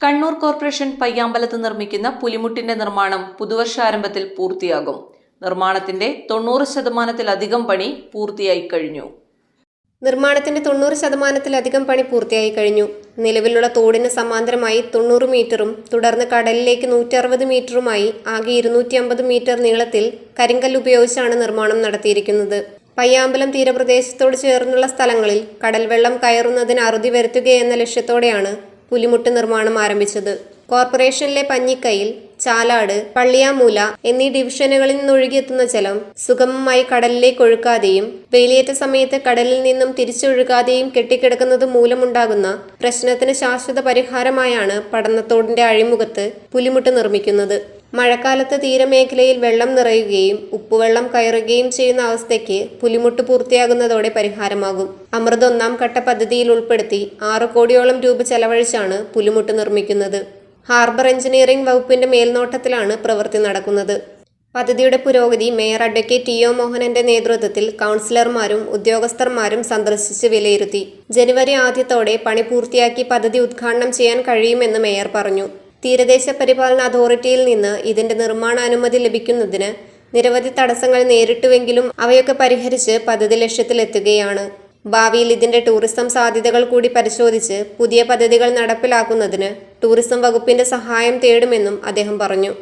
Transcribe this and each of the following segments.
Kannur corporation പയ്യാമ്പലത്ത് നിർമ്മിക്കുന്ന പുലിമുട്ടിന്റെ നിർമ്മാണം പുതുവർഷാരംഭത്തിൽ പൂർത്തിയാകും. നിർമ്മാണത്തിന്റെ തൊണ്ണൂറ് ശതമാനത്തിലധികം പണി പൂർത്തിയായി കഴിഞ്ഞു. നിർമ്മാണത്തിന്റെ തൊണ്ണൂറ് ശതമാനത്തിലധികം പണി പൂർത്തിയായി കഴിഞ്ഞു. നിലവിലുള്ള തോടിന് സമാന്തരമായി തൊണ്ണൂറ് മീറ്ററും തുടർന്ന് കടലിലേക്ക് നൂറ്ററുപത് മീറ്ററുമായി ആകെ ഇരുന്നൂറ്റി അമ്പത് മീറ്റർ നീളത്തിൽ കരിങ്കല്ല് ഉപയോഗിച്ചാണ് നിർമ്മാണം നടത്തിയിരിക്കുന്നത്. പയ്യാമ്പലം തീരപ്രദേശത്തോട് ചേർന്നുള്ള സ്ഥലങ്ങളിൽ കടൽവെള്ളം കയറുന്നതിന് അറുതി വരുത്തുകയെന്ന ലക്ഷ്യത്തോടെയാണ് പുലിമുട്ട് നിർമ്മാണം ആരംഭിച്ചത്. കോർപ്പറേഷനിലെ പഞ്ഞിക്കയിൽ ചാലാട് പള്ളിയാമൂല എന്നീ ഡിവിഷനുകളിൽ നിന്നൊഴുകിയെത്തുന്ന ജലം സുഗമമായി കടലിലേക്ക് ഒഴുക്കാതെയും വേലിയേറ്റ സമയത്ത് കടലിൽ നിന്നും തിരിച്ചൊഴുകാതെയും കെട്ടിക്കിടക്കുന്നത് മൂലമുണ്ടാകുന്ന പ്രശ്നത്തിന് ശാശ്വത പരിഹാരമായാണ് പടന്നത്തോടിന്റെ അഴിമുഖത്ത് പുലിമുട്ട് നിർമ്മിക്കുന്നത്. മഴക്കാലത്ത് തീരമേഖലയിൽ വെള്ളം നിറയുകയും ഉപ്പുവെള്ളം കയറുകയും ചെയ്യുന്ന അവസ്ഥയ്ക്ക് പുലിമുട്ട് പൂർത്തിയാകുന്നതോടെ പരിഹാരമാകും. അമൃത് ഒന്നാം ഘട്ട പദ്ധതിയിൽ ഉൾപ്പെടുത്തി ആറ് കോടിയോളം രൂപ ചെലവഴിച്ചാണ് പുലിമുട്ട് നിർമ്മിക്കുന്നത്. ഹാർബർ എഞ്ചിനീയറിംഗ് വകുപ്പിന്റെ മേൽനോട്ടത്തിലാണ് പ്രവൃത്തി നടക്കുന്നത്. പദ്ധതിയുടെ പുരോഗതി മേയർ അഡ്വക്കേറ്റ് ടി ഒ മോഹനന്റെ നേതൃത്വത്തിൽ കൗൺസിലർമാരും ഉദ്യോഗസ്ഥർമാരും സന്ദർശിച്ച് വിലയിരുത്തി. ജനുവരി ആദ്യത്തോടെ പണി പൂർത്തിയാക്കി പദ്ധതി ഉദ്ഘാടനം ചെയ്യാൻ കഴിയുമെന്ന് മേയർ പറഞ്ഞു. തീരദേശ പരിപാലന അതോറിറ്റിയിൽ നിന്ന് ഇതിന്റെ നിർമ്മാണ അനുമതി ലഭിക്കുന്നതിന് നിരവധി തടസ്സങ്ങൾ നേരിട്ടുവെങ്കിലും അവയൊക്കെ പരിഹരിച്ച് പദ്ധതി ലക്ഷ്യത്തിലെത്തുകയാണ്. ഭാവിയിൽ ഇതിന്റെ ടൂറിസം സാധ്യതകൾ കൂടി പരിശോധിച്ച് പുതിയ പദ്ധതികൾ നടപ്പിലാക്കുന്നതിന് ടൂറിസം വകുപ്പിന്റെ സഹായം തേടുമെന്നും അദ്ദേഹം പറഞ്ഞു.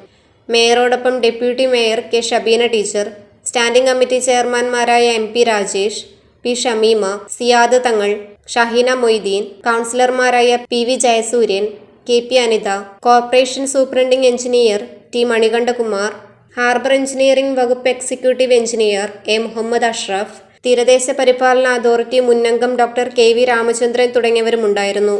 മേയറോടൊപ്പം deputy mayor K Shabeena teacher standing committee ചെയർമാൻമാരായ M P Rajesh P Shameema Siyad Thangal Shaheena Moideen കൗൺസിലർമാരായ P V Jayasooryan K P Anitha corporation superintending engineer T Manikandakumar harbour engineering വകുപ്പ് executive engineer A Muhammad Ashraf തീരദേശ പരിപാലന authority മുന്നംഗം doctor K V Ramachandran തുടങ്ങിയവരുമുണ്ടായിരുന്നു.